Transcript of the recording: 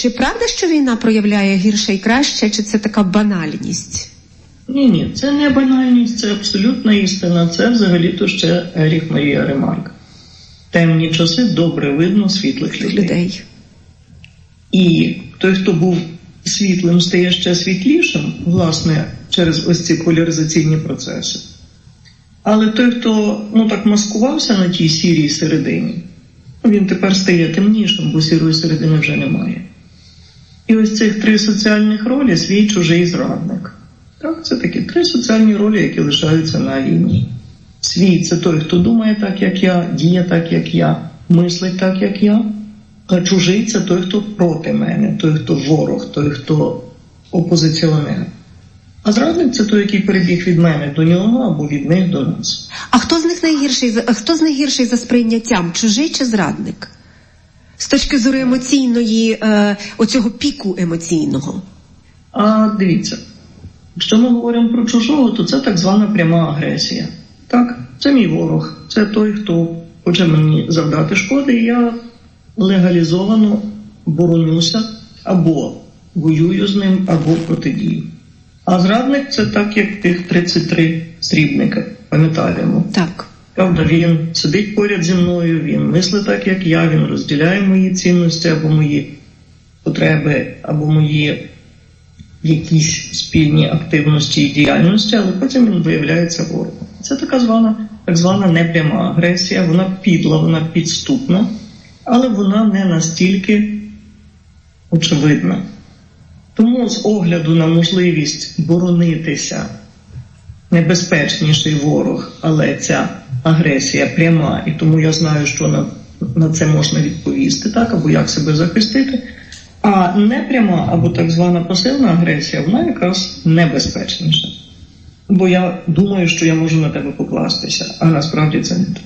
Чи правда, що війна проявляє гірше і краще, чи це така банальність? Ні, ні, це не банальність, це абсолютна істина. Це взагалі-то ще Еріх Марія Ремарк. Темні часи добре видно світлих людей. людей. І той, хто був світлим, стає ще світлішим, власне, через ось ці поляризаційні процеси. Але той, хто ну так маскувався на тій сірій середині, він тепер стає темнішим, бо сірої середини вже немає. І ось цих три соціальних ролі свій чужий зрадник. Так, це такі три соціальні ролі, які лишаються на війні. Свій це той, хто думає так, як я, діє так, як я, мислить так, як я. А чужий це той, хто проти мене, той, хто ворог, той, хто опозиціонер. А зрадник це той, який перебіг від мене до нього або від них до нас. А хто з них найгірший хто з них гірший за сприйняттям? Чужий чи зрадник? З точки зору емоційної, е, оцього піку емоційного. А дивіться, якщо ми говоримо про чужого, то це так звана пряма агресія. Так, це мій ворог, це той, хто хоче мені завдати шкоди, і я легалізовано боронюся або воюю з ним, або протидію. А зрадник це так, як тих 33 срібника, пам'ятаємо. Так. Правда, він сидить поряд зі мною, він мислить так, як я, він розділяє мої цінності або мої потреби, або мої якісь спільні активності і діяльності, але потім він виявляється ворогом. Це така звана, так звана непряма агресія, вона підла, вона підступна, але вона не настільки очевидна. Тому з огляду на можливість боронитися небезпечніший ворог, але ця агресія пряма, і тому я знаю, що на, на це можна відповісти, так, або як себе захистити. А непряма або так звана пасивна агресія, вона якраз небезпечніша. Бо я думаю, що я можу на тебе покластися, а насправді це не так.